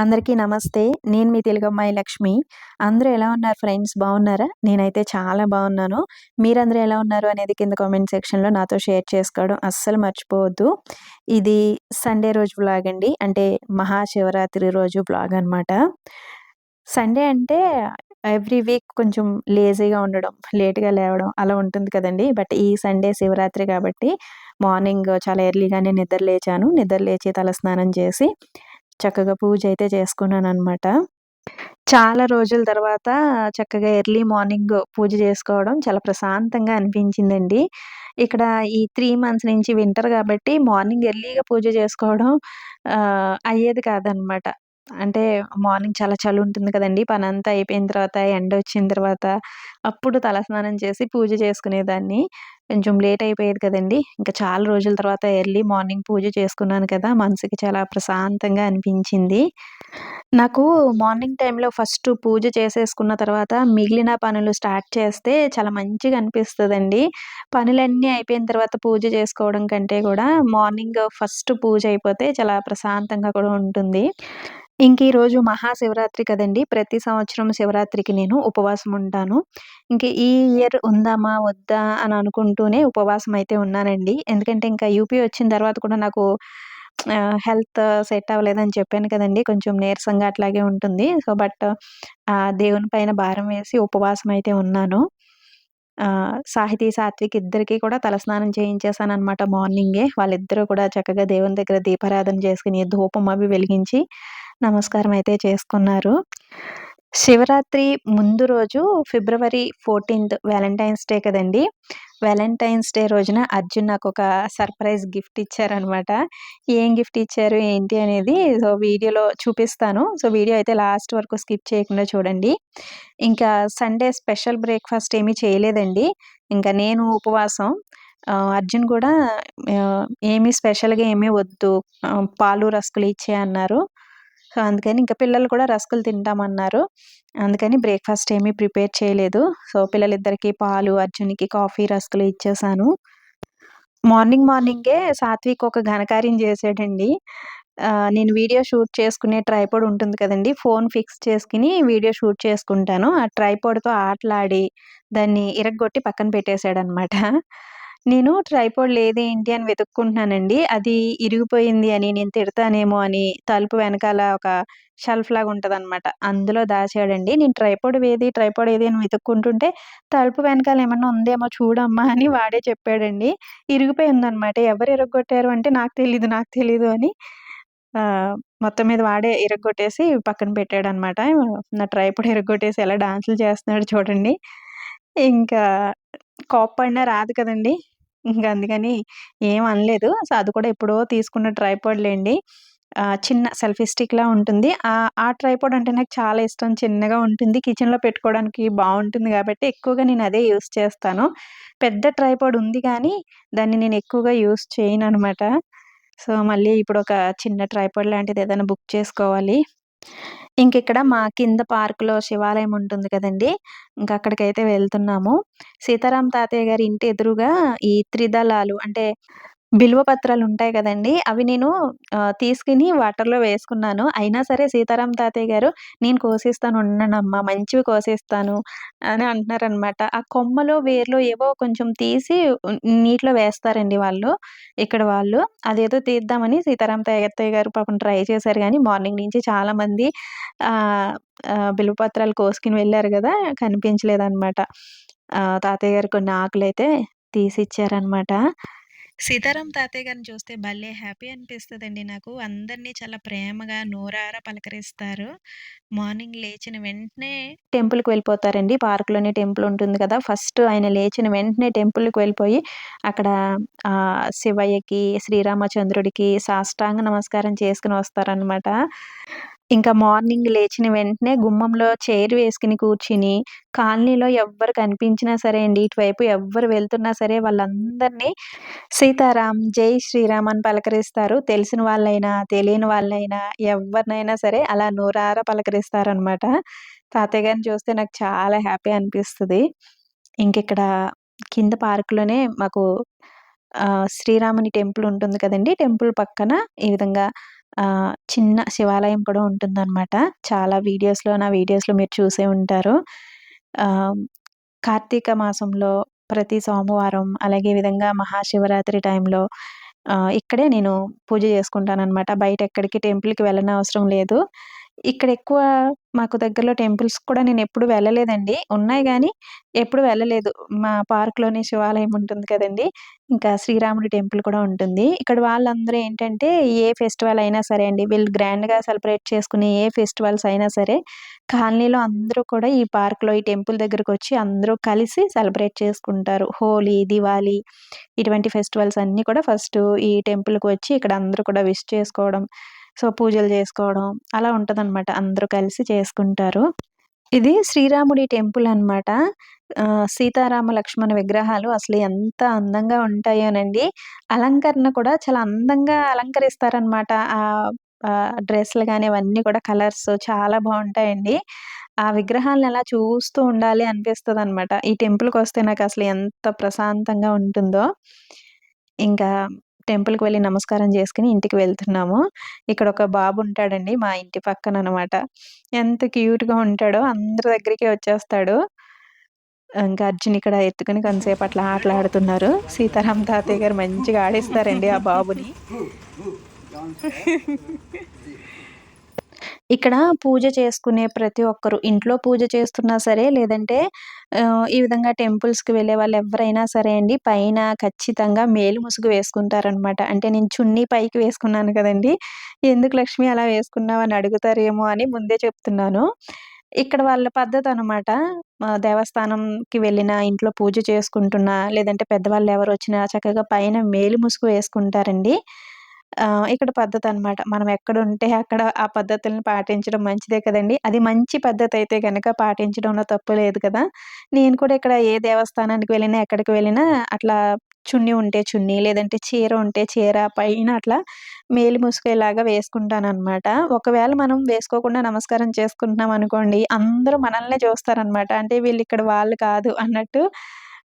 అందరికీ నమస్తే. నేను మీ తెలుగమ్మాయి లక్ష్మి. అందరూ ఎలా ఉన్నారు ఫ్రెండ్స్? బాగున్నారా? నేనైతే చాలా బాగున్నాను. మీరందరూ ఎలా ఉన్నారు అనేది కింద కామెంట్ సెక్షన్లో నాతో షేర్ చేసుకోవడం అస్సలు మర్చిపోవద్దు. ఇది సండే రోజు బ్లాగ్ అండి. అంటే మహాశివరాత్రి రోజు బ్లాగ్ అనమాట సండే అంటే ఎవ్రీ వీక్ కొంచెం లేజీగా ఉండడం లేట్గా లేవడం అలా ఉంటుంది కదండి. బట్ ఈ సండే శివరాత్రి కాబట్టి మార్నింగ్ చాలా ఎర్లీగానే నిద్ర లేచాను. నిద్ర లేచి తలస్నానం చేసి చక్కగా పూజ అయితే చేసుకున్నాను అనమాట చాలా రోజుల తర్వాత చక్కగా ఎర్లీ మార్నింగ్ పూజ చేసుకోవడం చాలా ప్రశాంతంగా అనిపించిందండి. ఇక్కడ ఈ త్రీ మంత్స్ నుంచి వింటర్ కాబట్టి మార్నింగ్ ఎర్లీగా పూజ చేసుకోవడం అయ్యేది కాదనమాట అంటే మార్నింగ్ చాలా చలి ఉంటుంది కదండి. పని అంతా అయిపోయిన తర్వాత ఎండ వచ్చిన తర్వాత అప్పుడు తలస్నానం చేసి పూజ చేసుకునేదాన్ని. కొంచెం లేట్ అయిపోయేది కదండి. ఇంకా చాలా రోజుల తర్వాత ఎర్లీ మార్నింగ్ పూజ చేసుకున్నాను కదా! మనసుకి చాలా ప్రశాంతంగా అనిపించింది. నాకు మార్నింగ్ టైంలో ఫస్ట్ పూజ చేసేసుకున్న తర్వాత మిగిలిన పనులు స్టార్ట్ చేస్తే చాలా మంచిగా అనిపిస్తుందండి. పనులన్నీ అయిపోయిన తర్వాత పూజ చేసుకోవడం కంటే కూడా మార్నింగ్ ఫస్ట్ పూజ అయిపోతే చాలా ప్రశాంతంగా కూడా ఉంటుంది. ఇంక ఈరోజు మహాశివరాత్రి కదండి. ప్రతి సంవత్సరం శివరాత్రికి నేను ఉపవాసం ఉంటాను. ఇంక ఈ ఇయర్ ఉందామా వద్దా అని అనుకుంటూనే ఉపవాసం అయితే ఉన్నానండి. ఎందుకంటే ఇంకా యూపీ వచ్చిన తర్వాత కూడా నాకు హెల్త్ సెట్ అవ్వలేదని చెప్పాను కదండి. కొంచెం నీరసంగా అట్లాగే ఉంటుంది. సో బట్ దేవుని పైన భారం వేసి ఉపవాసం అయితే ఉన్నాను. సాహితీ సాత్విక్ ఇద్దరికి కూడా తలస్నానం చేయించేసాను అనమాట మార్నింగే. వాళ్ళిద్దరూ కూడా చక్కగా దేవుని దగ్గర దీపారాధన చేసుకుని ధూపం అవి వెలిగించి నమస్కారం అయితే చేసుకున్నారు. శివరాత్రి ముందు రోజు ఫిబ్రవరి ఫోర్టీన్త్ వ్యాలంటైన్స్ డే కదండి. వ్యాలంటైన్స్ డే రోజున అర్జున్ నాకు ఒక సర్ప్రైజ్ గిఫ్ట్ ఇచ్చారనమాట. ఏం గిఫ్ట్ ఇచ్చారు ఏంటి అనేది సో వీడియోలో చూపిస్తాను. సో వీడియో అయితే లాస్ట్ వరకు స్కిప్ చేయకుండా చూడండి. ఇంకా సండే స్పెషల్ బ్రేక్ఫాస్ట్ ఏమీ చేయలేదండి. ఇంకా నేను ఉపవాసం. అర్జున్ కూడా ఏమీ స్పెషల్గా ఏమీ వద్దు. పాలు రస్కులు ఇచ్చే అన్నారు. అందుకని ఇంకా పిల్లలు కూడా రస్కులు తింటామన్నారు. అందుకని బ్రేక్ఫాస్ట్ ఏమీ ప్రిపేర్ చేయలేదు. సో పిల్లలిద్దరికీ పాలు అర్జున్కి కాఫీ రస్కులు ఇచ్చేసాను. మార్నింగ్ మార్నింగే సాత్విక్ ఒక ఘనకార్యం చేసాడండి నేను వీడియో షూట్ చేసుకునే ట్రైపోడ్ ఉంటుంది కదండి. ఫోన్ ఫిక్స్ చేసుకుని వీడియో షూట్ చేసుకుంటాను. ఆ ట్రైపోడ్తో ఆటలాడి దాన్ని ఇరగొట్టి పక్కన పెట్టేశాడనమాట నేను ట్రైపోడ్ లేదేంటి అని వెతుక్కుంటున్నానండి. అది ఇరిగిపోయింది అని నేను తిడతానేమో అని తలుపు వెనకాల ఒక షెల్ఫ్ లాగా ఉంటదనమాట అందులో దాచాడండి. నేను ట్రైపోడ్ ఏది ట్రైపోడ్ ఏది అని వెతుక్కుంటుంటే తలుపు వెనకాల ఏమన్నా ఉందేమో చూడమ్మా అని వాడే చెప్పాడండి. ఇరిగిపోయి ఉందనమాట ఎవరు ఇరగొట్టారు అంటే నాకు తెలీదు నాకు తెలీదు అని మొత్తం మీద వాడే ఇరగొట్టేసి పక్కన పెట్టాడనమాట నా ట్రైపోడ్ ఇరగొట్టేసి ఎలా డాన్సులు చేస్తున్నాడు చూడండి. ఇంకా కోప్పడినా రాదు కదండి. ఇంకా అందుకని ఏం అనలేదు. సో అది కూడా ఎప్పుడో తీసుకున్న ట్రైపాడ్లేండి చిన్న సెల్ఫీ స్టిక్లా ఉంటుంది. ఆ ట్రైపాడ్ అంటే నాకు చాలా ఇష్టం. చిన్నగా ఉంటుంది. కిచెన్లో పెట్టుకోవడానికి బాగుంటుంది కాబట్టి ఎక్కువగా నేను అదే యూస్ చేస్తాను. పెద్ద ట్రైపాడ్ ఉంది కానీ దాన్ని నేను ఎక్కువగా యూస్ చేయను అనమాట సో మళ్ళీ ఇప్పుడు ఒక చిన్న ట్రైపాడ్ లాంటిది ఏదైనా బుక్ చేసుకోవాలి. ఇంక ఇక్కడ మా కింద పార్కులో శివాలయం ఉంటుంది కదండి. ఇంకా అక్కడికైతే వెళ్తున్నాము. సీతారాం తాతయ్య గారి ఇంటి ఎదురుగా ఈ త్రిదళాలు అంటే బిల్వ పత్రాలు ఉంటాయి కదండి. అవి నేను తీసుకుని వాటర్లో వేసుకున్నాను. అయినా సరే సీతారాం తాతయ్య గారు నేను కోసిస్తాను ఉన్నానమ్మా మంచివి కోసేస్తాను అని అంటున్నారనమాట ఆ కొమ్మలో వేర్లో ఏవో కొంచెం తీసి నీటిలో వేస్తారండి వాళ్ళు ఇక్కడ వాళ్ళు. అదేదో తీద్దామని సీతారాం తాతయ్య గారు పాపం ట్రై చేశారు కానీ మార్నింగ్ నుంచి చాలామంది బిల్వపత్రాలు కోసుకుని వెళ్ళారు కదా కనిపించలేదన్నమాట తాతయ్య గారు కొన్ని ఆకులైతే తీసిచ్చారనమాట. సీతారాం తాతయ్య గారిని చూస్తే భలే హ్యాపీ అనిపిస్తుందండి నాకు. అందరినీ చాలా ప్రేమగా నోరార పలకరిస్తారు. మార్నింగ్ లేచిన వెంటనే టెంపుల్కి వెళ్ళిపోతారండి. పార్క్లోనే టెంపుల్ ఉంటుంది కదా! ఫస్ట్ ఆయన లేచిన వెంటనే టెంపుల్కి వెళ్ళిపోయి అక్కడ శివయ్యకి శ్రీరామచంద్రుడికి సాష్టాంగ నమస్కారం చేసుకుని వస్తారనమాట ఇంకా మార్నింగ్ లేచిన వెంటనే గుమ్మంలో చైర్ వేసుకుని కూర్చుని కాలనీలో ఎవ్వరు కనిపించినా సరే అండి ఇటువైపు ఎవ్వరు వెళ్తున్నా సరే వాళ్ళందరినీ సీతారాం జై శ్రీరామ్ అని పలకరిస్తారు. తెలిసిన వాళ్ళైనా తెలియని వాళ్ళైనా ఎవరినైనా సరే అలా నూరార పలకరిస్తారనమాట తాతయ్య గారిని చూస్తే నాకు చాలా హ్యాపీ అనిపిస్తుంది. ఇంకిక్కడ కింద పార్కులోనే మాకు శ్రీరాముని టెంపుల్ ఉంటుంది కదండి టెంపుల్ పక్కన ఈ విధంగా చిన్న శివాలయం కూడా ఉంటుందన్నమాట చాలా వీడియోస్‌లో నా వీడియోస్‌లో మీరు చూసే ఉంటారు. కార్తీక మాసంలో ప్రతి సోమవారం అలాగే విధంగా మహాశివరాత్రి టైంలో ఇక్కడే నేను పూజ చేసుకుంటాననమాట. బయట ఎక్కడికి టెంపుల్‌కి వెళ్ళనవసరం లేదు. ఇక్కడ ఎక్కువ మాకు దగ్గరలో టెంపుల్స్ కూడా నేను ఎప్పుడు వెళ్ళలేదండి. ఉన్నాయి కానీ ఎప్పుడు వెళ్ళలేదు. మా పార్క్‌లోనే శివాలయం ఉంటుంది కదండి ఇంకా శ్రీరాముడి టెంపుల్ కూడా ఉంటుంది. ఇక్కడ వాళ్ళందరూ ఏంటంటే, ఏ ఫెస్టివల్ అయినా సరే అండి, వీళ్ళు గ్రాండ్‌గా సెలబ్రేట్ చేసుకునే ఏ ఫెస్టివల్స్ అయినా సరే, కాలనీలో అందరూ కూడా ఈ పార్క్‌లో, ఈ టెంపుల్ దగ్గరకు వచ్చి అందరూ కలిసి సెలబ్రేట్ చేసుకుంటారు. హోలీ, దివాళీ ఇటువంటి ఫెస్టివల్స్ అన్నీ కూడా ఫస్ట్ ఈ టెంపుల్‌కి వచ్చి ఇక్కడ అందరూ కూడా విష్ చేసుకోవడం, సో, పూజలు చేసుకోవడం అలా ఉంటుందన్నమాట అందరూ కలిసి చేసుకుంటారు. ఇది శ్రీరాముడి టెంపుల్ అనమాట. సీతారామ లక్ష్మణ విగ్రహాలు అసలు ఎంత అందంగా ఉంటాయోనండి. అలంకరణ కూడా చాలా అందంగా అలంకరిస్తారనమాట. ఆ ఆహ్, డ్రెస్‌లు గాని అవన్నీ కూడా కలర్స్ చాలా బాగుంటాయండి ఆ విగ్రహాలను అలా చూస్తూ ఉండాలి అనిపిస్తుంది అనమాట ఈ టెంపుల్కి వస్తే నాకు అసలు ఎంత ప్రశాంతంగా ఉంటుందో. ఇంకా టెంపుల్‌కి వెళ్ళి నమస్కారం చేసుకొని ఇంటికి వెళ్తున్నాము. ఇక్కడ ఒక బాబు ఉంటాడండి మా ఇంటి పక్కననమాట. ఎంత క్యూట్‌గా ఉంటాడో అందరి దగ్గరికి వచ్చేస్తాడు. ఇంకా అర్జున్ ఇక్కడ ఎత్తుకొని కొంతసేపు అట్లా ఆటలాడుతున్నారు. సీతారాం తాతయ్య గారు మంచిగా ఆడిస్తారండి ఆ బాబుని. ఇక్కడ పూజ చేసుకునే ప్రతి ఒక్కరు ఇంట్లో పూజ చేస్తున్నా సరే, లేదంటే ఈ విధంగా టెంపుల్స్‌కి వెళ్ళే వాళ్ళు ఎవరైనా సరే అండి, పైన ఖచ్చితంగా మేలు ముసుగు వేసుకుంటారనమాట. అంటే నేను చున్నీ పైకి వేసుకున్నాను కదండి ఎందుకు లక్ష్మి అలా వేసుకున్నావు అని అడుగుతారేమో అని ముందే చెప్తున్నాను. ఇక్కడ వాళ్ళ పద్ధతి అనమాట దేవస్థానంకి వెళ్ళిన ఇంట్లో పూజ చేసుకుంటున్నా, లేదంటే పెద్దవాళ్ళు ఎవరు వచ్చినా చక్కగా పైన మేలు ముసుగు వేసుకుంటారండి. ఇక్కడ పద్ధతి అనమాట మనం ఎక్కడ ఉంటే అక్కడ ఆ పద్ధతులను పాటించడం మంచిదే కదండి అది మంచి పద్ధతి అయితే కనుక పాటించడంలో తప్పు లేదు కదా! నేను కూడా ఇక్కడ ఏ దేవస్థానానికి వెళ్ళినా, ఎక్కడికి వెళ్ళినా అట్లా చున్నీ ఉంటే చున్నీ, లేదంటే చీర ఉంటే చీర పైన అట్లా మేలు ముసుకేలాగా వేసుకుంటాను అనమాట ఒకవేళ మనం వేసుకోకుండా నమస్కారం చేసుకుంటున్నాం అనుకోండి అందరూ మనల్నే చూస్తారనమాట. అంటే వీళ్ళు ఇక్కడ వాళ్ళు కాదు అన్నట్టు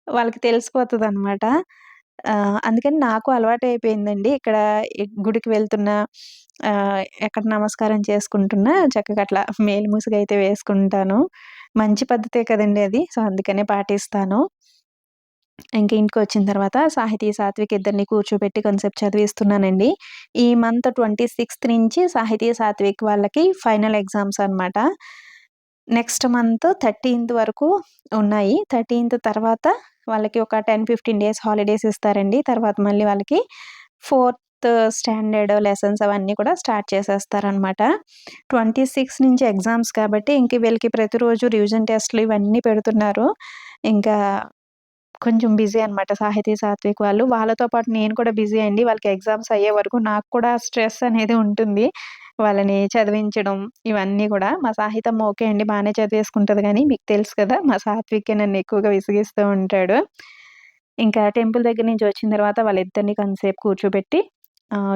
వాళ్ళకి తెలిసిపోతుంది అనమాట అందుకని నాకు అలవాటు అయిపోయిందండి ఇక్కడ గుడికి వెళ్తున్నా, ఎక్కడ నమస్కారం చేసుకుంటున్నా చక్కగా అట్లా మేలు ముసుగు అయితే వేసుకుంటాను. మంచి పద్ధతే కదండి అది. సో, అందుకనే పాటిస్తాను. ఇంకా ఇంటికి వచ్చిన తర్వాత సాహితీ, సాత్విక్ ఇద్దరిని కూర్చోబెట్టి కొంతసేపు చదివిస్తున్నానండి. ఈ మంత్ 26థ్ నుంచి సాహితీ, సాత్విక్ వాళ్ళకి ఫైనల్ ఎగ్జామ్స్ అనమాట. నెక్స్ట్ మంత్ 13థ్ వరకు ఉన్నాయి. 13థ్ తర్వాత వాళ్ళకి ఒక 10, 15 డేస్ హాలిడేస్ ఇస్తారండి. తర్వాత మళ్ళీ వాళ్ళకి ఫోర్త్ స్టాండర్డ్ లెసన్స్ అవన్నీ కూడా స్టార్ట్ చేసేస్తారనమాట. 26 నుంచి ఎగ్జామ్స్ కాబట్టి ఇంక వీళ్ళకి ప్రతిరోజు రివిజన్ టెస్ట్‌లు ఇవన్నీ పెడుతున్నారు. ఇంకా కొంచెం బిజీ అనమాట సాహితీ, సాత్విక్ వాళ్ళు. వాళ్ళతో పాటు నేను కూడా బిజీ అండి. వాళ్ళకి ఎగ్జామ్స్ అయ్యే వరకు నాకు కూడా స్ట్రెస్ అనేది ఉంటుంది. వాళ్ళని చదివించడం ఇవన్నీ కూడా మా సాహితం ఓకే అండి. బాగానే చదివేసుకుంటుంది కానీ మీకు తెలుసు కదా! మా సాత్వికే నన్ను ఎక్కువగా విసిగిస్తూ ఉంటాడు. ఇంకా టెంపుల్ దగ్గర నుంచి వచ్చిన తర్వాత వాళ్ళిద్దరిని కొంతసేపు కూర్చోబెట్టి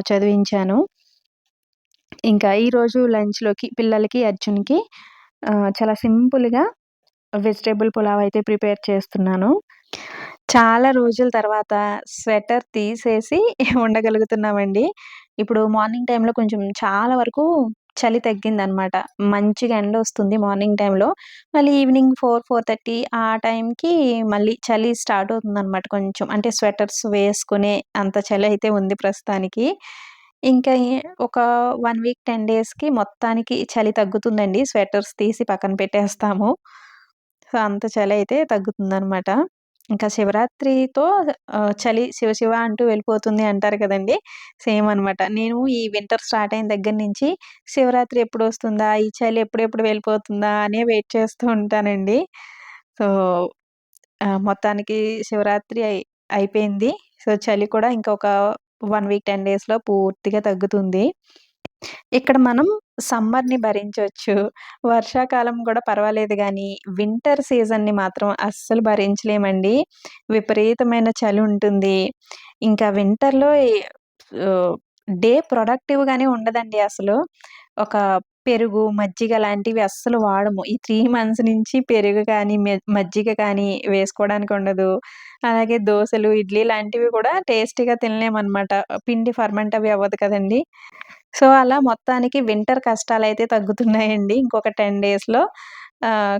చదివించాను. ఇంకా ఈరోజు లంచ్‌లోకి పిల్లలకి, అర్జున్‌కి చాలా సింపుల్‌గా వెజిటేబుల్ పులావ్ అయితే ప్రిపేర్ చేస్తున్నాను. చాలా రోజుల తర్వాత స్వెటర్ తీసేసి ఉండగలుగుతున్నామండి. ఇప్పుడు మార్నింగ్ టైంలో కొంచెం చాలా వరకు చలి తగ్గిందనమాట. మంచిగా ఎండొస్తుంది మార్నింగ్ టైంలో మళ్ళీ ఈవినింగ్ 4, 4:30 ఆ టైంకి మళ్ళీ చలి స్టార్ట్ అవుతుందనమాట కొంచెం. అంటే స్వెటర్స్ వేసుకునే అంత చలి అయితే ఉంది ప్రస్తుతానికి. ఇంకా ఒక వన్ వీక్, 10 డేస్‌కి మొత్తానికి చలి తగ్గుతుందండి. స్వెటర్స్ తీసి పక్కన పెట్టేస్తాము. సో, అంత చలి అయితే తగ్గుతుందనమాట. ఇంకా శివరాత్రితో చలి శివ శివ అంటూ వెళ్ళిపోతుంది అంటారు కదండీ! సేమ్ అనమాట. నేను ఈ వింటర్ స్టార్ట్ అయిన దగ్గర నుంచి శివరాత్రి ఎప్పుడు వస్తుందా ఈ చలి ఎప్పుడెప్పుడు వెళ్ళిపోతుందా? అనే వెయిట్ చేస్తూ ఉంటానండి. సో, మొత్తానికి శివరాత్రి అయి అయిపోయింది. సో, చలి కూడా ఇంకొక వన్ వీక్, 10 డేస్‌లో పూర్తిగా తగ్గుతుంది. ఇక్కడ మనం సమ్మర్‌ని భరించొచ్చు. వర్షాకాలం గూడా పర్వాలేదు గానీ, వింటర్ సీజన్‌ని మాత్రం అస్సలు భరించలేమండి. విపరీతమైన చలి ఉంటుంది. ఇంకా వింటర్‌లో ఈ ఆహ్, డే ప్రొడక్టివ్‌గానే ఉండదండి అసలు. ఒక పెరుగు, మజ్జిగ లాంటివి అస్సలు వాడము. ఈ త్రీ మంత్స్ నుంచి పెరుగు కానీ, మజ్జిగ కానీ వేసుకోవడానికి ఉండదు. అలాగే దోసలు, ఇడ్లీ లాంటివి కూడా టేస్టీగా తినలేమనమాట. పిండి ఫర్మెంట్ అవి అవ్వదు కదండీ! సో, అలా మొత్తానికి వింటర్ కష్టాలు అయితే తగ్గుతున్నాయండి. ఇంకొక 10 డేస్‌లో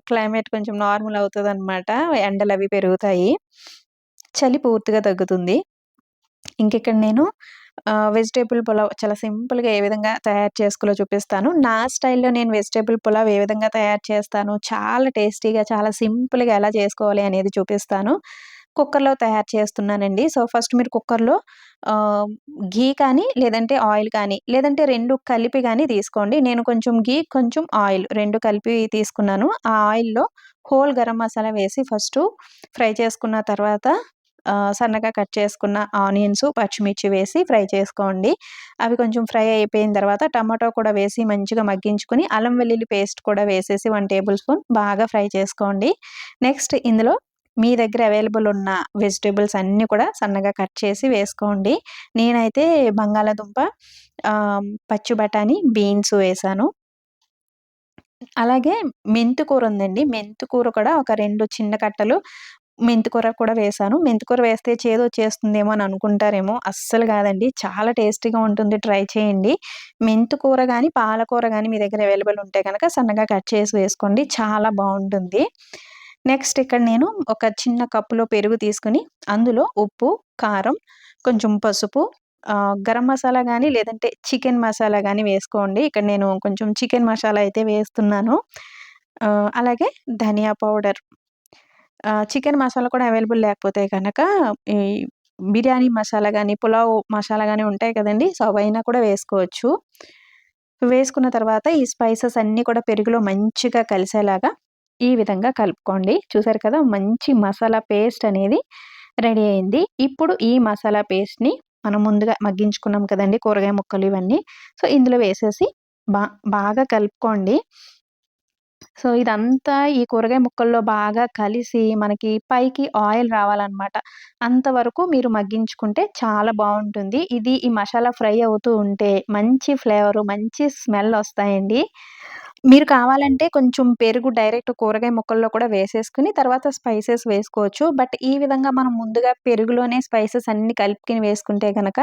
క్లైమేట్ కొంచెం నార్మల్ అవుతుంది అన్నమాట ఎండలు అవి పెరుగుతాయి. చలి పూర్తిగా తగ్గుతుంది. ఇంకిక్కడ నేను వెజిటేబుల్ పులావ్ చాలా సింపుల్‌గా ఏ విధంగా తయారు చేసుకోలో చూపిస్తాను. నా స్టైల్‌లో నేను వెజిటేబుల్ పులావ్ ఏ విధంగా తయారు చేస్తాను, చాలా టేస్టీగా, చాలా సింపుల్‌గా ఎలా చేసుకోవాలి అనేది చూపిస్తాను. కుక్కర్‌లో తయారు చేస్తున్నానండి. సో, ఫస్ట్ మీరు కుక్కర్‌లో ఘీ కానీ, లేదంటే ఆయిల్ కానీ, లేదంటే రెండు కలిపి కానీ తీసుకోండి. నేను కొంచెం ఘీ, కొంచెం ఆయిల్ రెండు కలిపి తీసుకున్నాను. ఆ ఆయిల్‌లో హోల్ గరం మసాలా వేసి ఫస్ట్ ఫ్రై చేసుకున్న తర్వాత సన్నగా కట్ చేసుకున్న ఆనియన్స్, పచ్చిమిర్చి వేసి ఫ్రై చేసుకోండి. అవి కొంచెం ఫ్రై అయిపోయిన తర్వాత టమాటో కూడా వేసి మంచిగా మగ్గించుకుని అల్లం వెల్లుల్లి పేస్ట్ కూడా వేసేసి వన్ టేబుల్ స్పూన్ బాగా ఫ్రై చేసుకోండి. నెక్స్ట్ ఇందులో మీ దగ్గర అవైలబుల్ ఉన్న వెజిటేబుల్స్ అన్నీ కూడా సన్నగా కట్ చేసి వేసుకోండి. నేనైతే బంగాళాదుంప, పచ్చి బఠానీ, బీన్స్ వేసాను అలాగే మెంతికూర ఉందండి. మెంతికూర కూడా ఒక రెండు చిన్న కట్టలు మెంతికూర కూడా వేశాను. మెంతికూర వేస్తే చేదొచ్చేస్తుందేమో అని అనుకుంటారేమో, అస్సలు కాదండి. చాలా టేస్టీగా ఉంటుంది. ట్రై చేయండి. మెంతికూర కానీ పాలకూర కానీ మీ దగ్గర అవైలబుల్ ఉంటే కనుక సన్నగా కట్ చేసి వేసుకోండి. చాలా బాగుంటుంది నెక్స్ట్ ఇక్కడ నేను ఒక చిన్న కప్పులో పెరుగు తీసుకొని, అందులో ఉప్పు, కారం, కొంచెం పసుపు, గరం మసాలా కానీ లేదంటే చికెన్ మసాలా కానీ వేసుకోండి. ఇక్కడ నేను కొంచెం చికెన్ మసాలా అయితే వేస్తున్నాను. అలాగే ధనియా పౌడర్. చికెన్ మసాలా కూడా అవైలబుల్ లేకపోతే కనుక ఈ బిర్యానీ మసాలా కానీ పులావ్ మసాలా కానీ ఉంటాయి కదండీ! సో, అవైనా కూడా వేసుకోవచ్చు. వేసుకున్న తర్వాత ఈ స్పైసెస్ అన్నీ కూడా పెరుగులో మంచిగా కలిసేలాగా ఈ విధంగా కలుపుకోండి. చూసారు కదా! మంచి మసాలా పేస్ట్ అనేది రెడీ అయింది. ఇప్పుడు ఈ మసాలా పేస్ట్‌ని మనం ముందుగా మగ్గించుకున్నాం కదండి కూరగాయ ముక్కలు ఇవన్నీ. సో, ఇందులో వేసేసి బా బాగా కలుపుకోండి. సో, ఇదంతా ఈ కూరగాయ ముక్కల్లో బాగా కలిసి మనకి పైకి ఆయిల్ రావాలనమాట. అంతవరకు మీరు మగ్గించుకుంటే చాలా బావుంటుంది. ఇది ఈ మసాలా ఫ్రై అవుతూ ఉంటే మంచి ఫ్లేవరు, మంచి స్మెల్ ఒస్తాయండి. మీరు కావాలంటే కొంచెం పెరుగు డైరెక్ట్ కూరగాయ ముక్కల్లో కూడా వేసేసుకుని తర్వాత స్పైసెస్ వేసుకోవచ్చు. బట్ ఈ విధంగా మనం ముందుగా పెరుగులోనే స్పైసెస్ అన్నీ కలుపుకొని వేసుకుంటే కనుక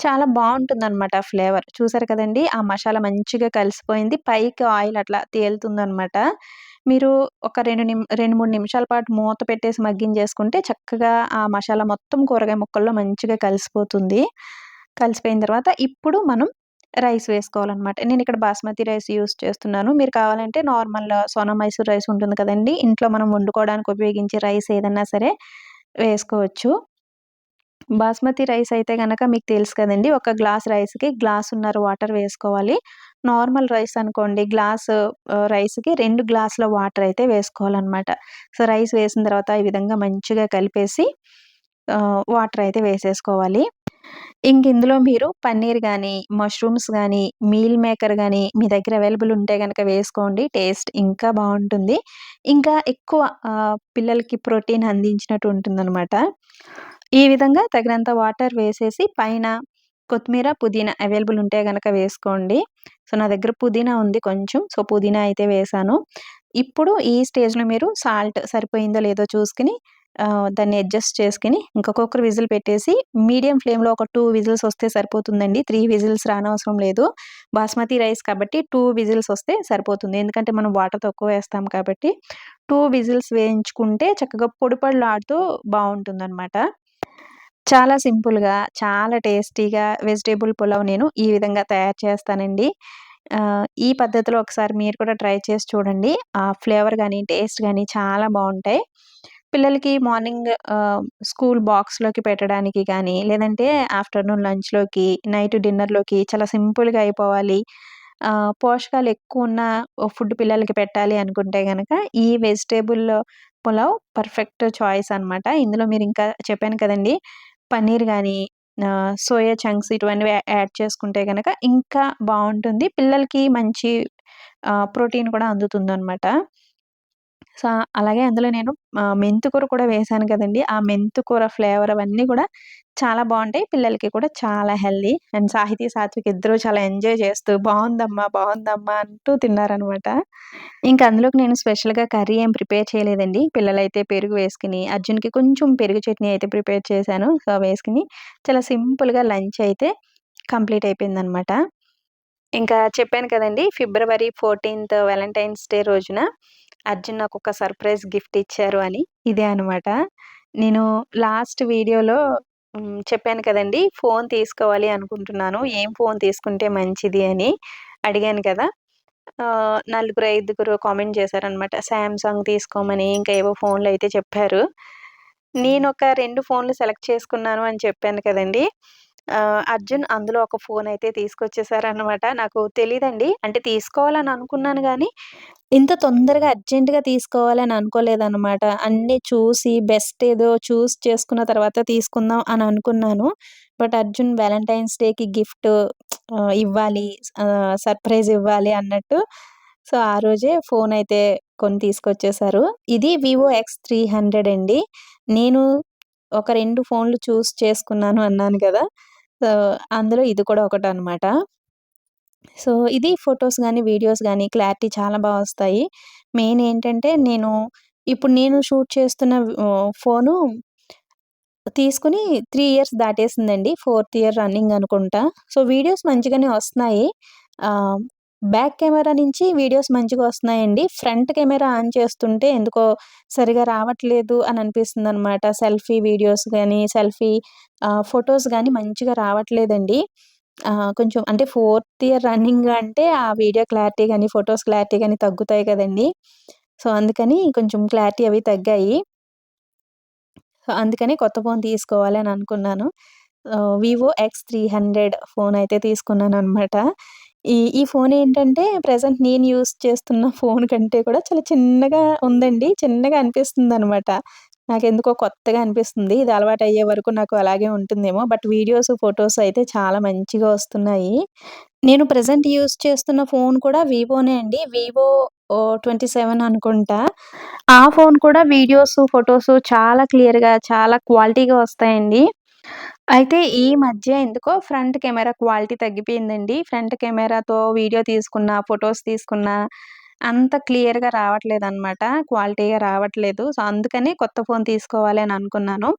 చాలా బాగుంటుందన్నమాట ఫ్లేవర్. చూసారు కదండీ! ఆ మసాలా మంచిగా కలిసిపోయింది. పైకి ఆయిల్ అట్లా తేలుతుందనమాట. మీరు ఒక రెండు నిమ్ 2, 3 నిమిషాల పాటు మూత పెట్టేసి మగ్గించేసుకుంటే చక్కగా ఆ మసాలా మొత్తం కూరగాయ ముక్కల్లో మంచిగా కలిసిపోతుంది. కలిసిపోయిన తర్వాత ఇప్పుడు మనం రైస్ వేసుకోవాలనమాట. ఇక్కడ బాస్మతి రైస్ యూస్ చేస్తున్నాను. మీరు కావాలంటే నార్మల్ సోనా మైసూర్ రైస్ ఉంటుంది కదండి ఇంట్లో మనం వండుకోవడానికి ఉపయోగించే రైస్ ఏదన్నా సరే వేసుకోవచ్చు. బాస్మతి రైస్ అయితే కనుక మీకు తెలుసు కదండి ఒక గ్లాస్ రైస్‌కి గ్లాస్ ఉన్నారు వాటర్ వేసుకోవాలి. నార్మల్ రైస్ అనుకోండి గ్లాసు రైస్‌కి రెండు గ్లాసుల వాటర్ అయితే వేసుకోవాలన్నమాట సో, రైస్ వేసిన తర్వాత ఈ విధంగా మంచిగా కలిపేసి వాటర్ అయితే వేసేసుకోవాలి. ఇంక ఇందులో మీరు పన్నీర్ కానీ మష్రూమ్స్ కానీ మీల్ మేకర్ కానీ మీ దగ్గర అవైలబుల్ ఉంటే కనుక వేసుకోండి. టేస్ట్ ఇంకా బాగుంటుంది ఇంకా ఎక్కువ పిల్లలకి ప్రోటీన్ అందించినట్టు ఉంటుందన్నమాట ఈ విధంగా తగినంత వాటర్ వేసేసి పైన కొత్తిమీర, పుదీనా అవైలబుల్ ఉంటే కనుక వేసుకోండి. సో, నా దగ్గర పుదీనా ఉంది కొంచెం. సో, పుదీనా అయితే వేసాను ఇప్పుడు ఈ స్టేజ్‌లో మీరు సాల్ట్ సరిపోయిందో లేదో చూసుకుని దాన్ని అడ్జస్ట్ చేసుకొని ఇంకొకొక్కరు విజిల్ పెట్టేసి మీడియం ఫ్లేమ్‌లో ఒక టూ విజిల్స్ వస్తే సరిపోతుందండి. త్రీ విజిల్స్ రానవసరం లేదు. బాస్మతి రైస్ కాబట్టి టూ విజిల్స్ వస్తే సరిపోతుంది. ఎందుకంటే మనం వాటర్ తక్కువ వేస్తాం కాబట్టి టూ విజిల్స్ వేయించుకుంటే చక్కగా పొడి బాగుంటుంది బావుంటుందనమాట. చాలా సింపుల్‌గా, చాలా టేస్టీగా వెజిటేబుల్ పులావ్ నేను ఈ విధంగా తయారు చేస్తానండి. ఈ పద్ధతిలో ఒకసారి మీరు కూడా ట్రై చేసి చూడండి. ఆ ఫ్లేవర్ కానీ టేస్ట్ కానీ చాలా బాగుంటాయి పిల్లలకి మార్నింగ్ స్కూల్ బాక్స్‌లోకి పెట్టడానికి కానీ లేదంటే ఆఫ్టర్‌నూన్ లంచ్‌లోకి, నైట్ డిన్నర్‌లోకి చాలా సింపుల్‌గా అయిపోవాలి. పోషకాలు ఎక్కువ ఉన్న ఫుడ్ పిల్లలకి పెట్టాలి అనుకుంటే కనుక ఈ వెజిటేబుల్ పులావ్ పర్ఫెక్ట్ చాయిస్ అనమాట. ఇందులో మీరు ఇంకా చెప్పాను కదండీ! పన్నీర్ కానీ సోయా చంక్స్ ఇటువంటివి యాడ్ చేసుకుంటే కనుక ఇంకా బాగుంటుంది పిల్లలకి మంచి ప్రోటీన్ కూడా అందుతుంది అనమాట సో, అలాగే అందులో నేను మెంతికూర కూడా వేశాను కదండీ! ఆ మెంతికూర ఫ్లేవర్ అవన్నీ కూడా చాలా బాగుంటాయి పిల్లలకి కూడా చాలా హెల్దీ అండ్ సాహితీ, సాత్విక్ ఇద్దరూ చాలా ఎంజాయ్ చేస్తూ బాగుందమ్మా బాగుందమ్మా అంటూ తిన్నారనమాట. ఇంకా అందులోకి నేను స్పెషల్‌గా కర్రీ ఏం ప్రిపేర్ చేయలేదండి. పిల్లలైతే పెరుగు వేసుకుని అర్జున్‌కి కొంచెం పెరుగు చట్నీ అయితే ప్రిపేర్ చేశాను. సో, వేసుకుని చాలా సింపుల్‌గా లంచ్ అయితే కంప్లీట్ అయిపోయిందనమాట. ఇంకా చెప్పాను కదండీ! ఫిబ్రవరి ఫోర్టీన్త్ వ్యాలంటైన్స్ డే రోజున అర్జున్ నాకొక సర్ప్రైజ్ గిఫ్ట్ ఇచ్చారు అని. ఇదే అనమాట. నేను లాస్ట్ వీడియోలో చెప్పాను కదండీ! ఫోన్ తీసుకోవాలి అనుకుంటున్నాను. ఏం ఫోన్ తీసుకుంటే మంచిది అని అడిగాను కదా! నలుగురు, ఐదుగురు కామెంట్ చేశారనమాట. సామ్‌సంగ్ తీసుకోమని, ఇంకా ఏవో ఫోన్‌లయితే చెప్పారు. నేను ఒక రెండు ఫోన్‌లు సెలెక్ట్ చేసుకున్నాను అని చెప్పాను కదండీ! అర్జున్ అందులో ఒక ఫోన్ అయితే తీసుకొచ్చేసారనమాట. నాకు తెలియదండి అంటే తీసుకోవాలని అనుకున్నాను కానీ ఇంత తొందరగా అర్జెంటుగా తీసుకోవాలని అనుకోలేదన్నమాట అన్నీ చూసి బెస్ట్ ఏదో చూస్ చేసుకున్న తర్వాత తీసుకుందాం అని అనుకున్నాను. బట్ అర్జున్ వ్యాలంటైన్స్ డేకి గిఫ్ట్ ఇవ్వాలి సర్ప్రైజ్ ఇవ్వాలి అన్నట్టు సో, ఆ రోజే ఫోన్ అయితే కొని తీసుకొచ్చేసారు. ఇది వివో ఎక్స్ 300 అండి. నేను ఒక రెండు ఫోన్‌లు చూస్ చేసుకున్నాను అన్నాను కదా! సో, అందులో ఇది కూడా ఒకటనమాట. సో, ఇది ఫొటోస్ కానీ వీడియోస్ కానీ క్లారిటీ చాలా బాగా వస్తాయి. మెయిన్ ఏంటంటే నేను ఇప్పుడు నేను షూట్ చేస్తున్న ఫోను తీసుకొని త్రీ ఇయర్స్ దాటేసిందండి. ఫోర్త్ ఇయర్ రన్నింగ్ అనుకుంటా. సో, వీడియోస్ మంచిగానే వస్తున్నాయి. బ్యాక్ కెమెరా నుంచి వీడియోస్ మంచిగా వస్తున్నాయండి. ఫ్రంట్ కెమెరా ఆన్ చేస్తుంటే ఎందుకో సరిగా రావట్లేదు అని అనిపిస్తుంది అనమాట సెల్ఫీ వీడియోస్ కానీ సెల్ఫీ ఫొటోస్ ఫోటోస్ మంచిగా రావట్లేదండి. కొంచెం అంటే ఫోర్త్ ఇయర్ రన్నింగ్ అంటే ఆ వీడియో క్లారిటీ కానీ ఫొటోస్ క్లారిటీ కానీ తగ్గుతాయి కదండీ! సో, అందుకని కొంచెం క్లారిటీ అవి తగ్గాయి. అందుకని కొత్త ఫోన్ తీసుకోవాలి అని అనుకున్నాను. Vivo X three hundred phone అయితే తీసుకున్నాను అనమాట ఈ ఈ ఫోన్ ఏంటంటే ప్రజెంట్ నేను యూస్ చేస్తున్న ఫోన్ కంటే కూడా చాలా చిన్నగా ఉందండి. చిన్నగా అనిపిస్తుంది అన్నమాట నాకు నాకెందుకో కొత్తగా అనిపిస్తుంది. ఇది అలవాటు అయ్యే వరకు నాకు అలాగే ఉంటుందేమో. బట్ వీడియోస్, ఫోటోస్ అయితే చాలా మంచిగా వస్తున్నాయి. నేను ప్రజెంట్ యూస్ చేస్తున్న ఫోన్ కూడా వివోనే అండి. వివో ట్వంటీ సెవెన్ అనుకుంటా. ఆ ఫోన్ కూడా వీడియోస్ ఫొటోస్ చాలా క్లియర్‌గా, చాలా క్వాలిటీగా వస్తాయండి. అయితే ఈ మధ్య ఎందుకో ఫ్రంట్ కెమెరా క్వాలిటీ తగ్గిపోయిందండి. ఫ్రంట్ కెమెరాతో వీడియో తీసుకున్నా, ఫోటోస్ తీసుకున్నా అంత క్లియర్‌గా రావట్లేదనమాట. క్వాలిటీగా రావట్లేదు. సో, అందుకని కొత్త ఫోన్ తీసుకోవాలి అని అనుకున్నాను.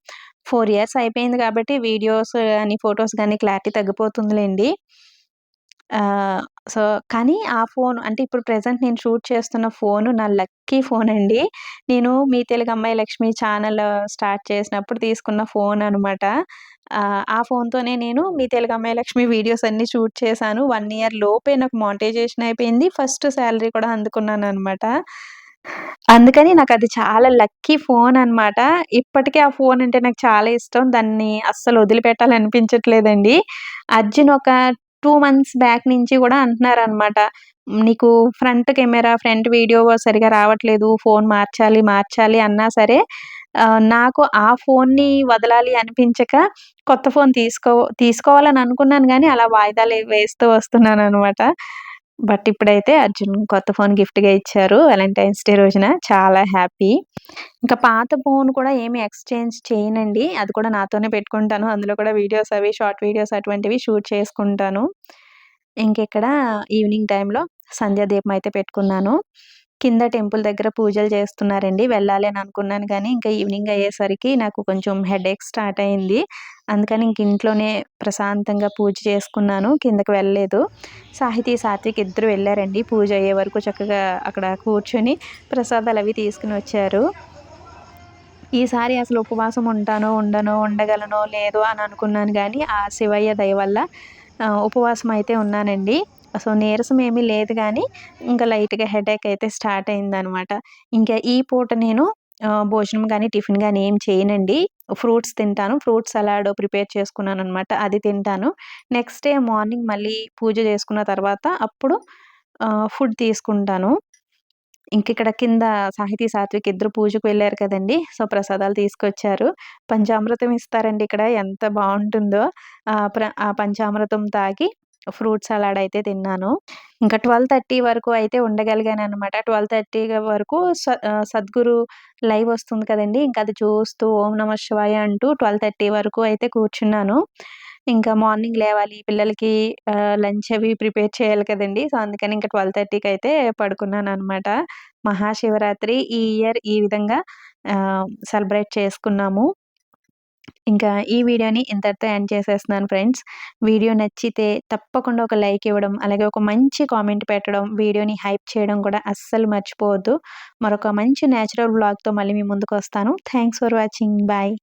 4 ఇయర్స్ అయిపోయింది కాబట్టి వీడియోస్ కానీ ఫోటోస్ కానీ క్లారిటీ తగ్గిపోతుందిలెండి. ఆహ్, సో, కానీ ఆ ఫోను అంటే ఇప్పుడు ప్రెజెంట్ నేను షూట్ చేస్తున్న ఫోను నా లక్కీ ఫోనండి. నేను 'మీ తెలుగు అమ్మాయి లక్ష్మి' ఛానల్ స్టార్ట్ చేసినప్పుడు తీసుకున్న ఫోననమాట. ఆ ఫోన్తోనే నేను 'మీ తెలుగు అమ్మాయి లక్ష్మి' వీడియోస్ అన్నీ షూట్ చేశాను. వన్ ఇయర్ లోపే నాకు మానిటైజేషన్ అయిపోయింది. ఫస్ట్ శాలరీ కూడా అందుకున్నాను అనమాట అందుకని నాకు అది చాలా లక్కీ ఫోన్ అనమాట ఇప్పటికే ఆ ఫోన్ అంటే నాకు చాలా ఇష్టం. దాన్ని అస్సలు వదిలిపెట్టాలనిపించట్లేదండి. అర్జున్ ఒక టూ మంత్స్ బ్యాక్ నుంచి కూడా అంటున్నారనమాట. నీకు ఫ్రంట్ కెమెరా, ఫ్రంట్ వీడియో సరిగ్గా రావట్లేదు. ఫోన్ మార్చాలి, మార్చాలి అన్నా సరే నాకు ఆ ఫోన్ని వదలాలి అనిపించక కొత్త ఫోన్ తీసుకో తీసుకోవాలని అనుకున్నాను కానీ అలా వాయిదాలు వేస్తూ వస్తున్నాను అనమాట బట్ ఇప్పుడైతే అర్జున్ కొత్త ఫోన్ గిఫ్ట్‌గా ఇచ్చారు. వ్యాలంటైన్స్ డే రోజున చాలా హ్యాపీ. ఇంకా పాత ఫోన్ కూడా ఏమి ఎక్స్‌చేంజ్ చేయనండి. అది కూడా నాతోనే పెట్టుకుంటాను. అందులో కూడా వీడియోస్ అవి షార్ట్ వీడియోస్ అటువంటివి షూట్ చేసుకుంటాను. ఇంకిక్కడ ఈవినింగ్ టైంలో సంధ్యాదీపం అయితే పెట్టుకున్నాను. కింద టెంపుల్ దగ్గర పూజలు చేస్తున్నారండి. వెళ్ళాలి అని అనుకున్నాను కానీ ఇంకా ఈవినింగ్ అయ్యేసరికి నాకు కొంచెం హెడేక్ స్టార్ట్ అయింది. అందుకని ఇంక ఇంట్లోనే ప్రశాంతంగా పూజ చేసుకున్నాను. కిందకి వెళ్ళలేదు. సాహితీ, సాత్విక్ ఇద్దరు వెళ్ళారండి పూజ అయ్యే వరకు చక్కగా అక్కడ కూర్చొని ప్రసాదాలు అవి తీసుకుని వచ్చారు. ఈసారి అసలు ఉపవాసం ఉంటానో, ఉండనో, ఉండగలనో, లేదో అని అనుకున్నాను కానీ ఆ శివయ్య దయ వల్ల ఉపవాసం అయితే ఉన్నానండి. సో, నీరసం ఏమీ లేదు కానీ ఇంకా లైట్‌గా హెడేక్ అయితే స్టార్ట్ అయిందనమాట. ఇంకా ఈ పూట నేను భోజనం కానీ టిఫిన్ కానీ ఏం చేయనండి. ఫ్రూట్స్ తింటాను. ఫ్రూట్ సలాడ్ ప్రిపేర్ చేసుకున్నాను అనమాట అది తింటాను. నెక్స్ట్ డే మార్నింగ్ మళ్ళీ పూజ చేసుకున్న తర్వాత అప్పుడు ఫుడ్ తీసుకుంటాను. ఇంకిక్కడ కింద సాహితీ, సాత్విక్ ఇద్దరు పూజకు వెళ్ళారు కదండీ! సో, ప్రసాదాలు తీసుకొచ్చారు. పంచామృతం ఇస్తారండి ఇక్కడ. ఎంత బాగుంటుందో ప్ర ఆ పంచామృతం తాగి ఫ్రూట్ సలాడ్ అయితే తిన్నాను. ఇంకా ట్వెల్వ్ థర్టీ వరకు అయితే ఉండగలిగాను అనమాట ట్వెల్వ్ థర్టీ వరకు సద్గురు లైవ్ వస్తుంది కదండి. ఇంకా అది చూస్తూ ఓం నమ శివాయ అంటూ ట్వెల్వ్ థర్టీ వరకు అయితే కూర్చున్నాను. ఇంకా మార్నింగ్ లేవాలి. పిల్లలకి లంచ్ అవి ప్రిపేర్ చేయాలి కదండి. సో అందుకని ఇంకా ట్వెల్వ్ థర్టీకి అయితే పడుకున్నాను అనమాట మహాశివరాత్రి ఈ ఇయర్ ఈ విధంగా సెలబ్రేట్ చేసుకున్నాము. ఇంకా ఈ వీడియోని ఇంతటితో ఎండ్ చేసేస్తున్నాను ఫ్రెండ్స్ వీడియో నచ్చితే తప్పకుండా ఒక లైక్ ఇవ్వడం అలాగే ఒక మంచి కామెంట్ పెట్టడం వీడియోని హైప్ చేయడం కూడా అస్సలు మర్చిపోవద్దు. మరొక మంచి న్యాచురల్ బ్లాగ్తో మళ్ళీ మీ ముందుకు వస్తాను. Thanks for watching bye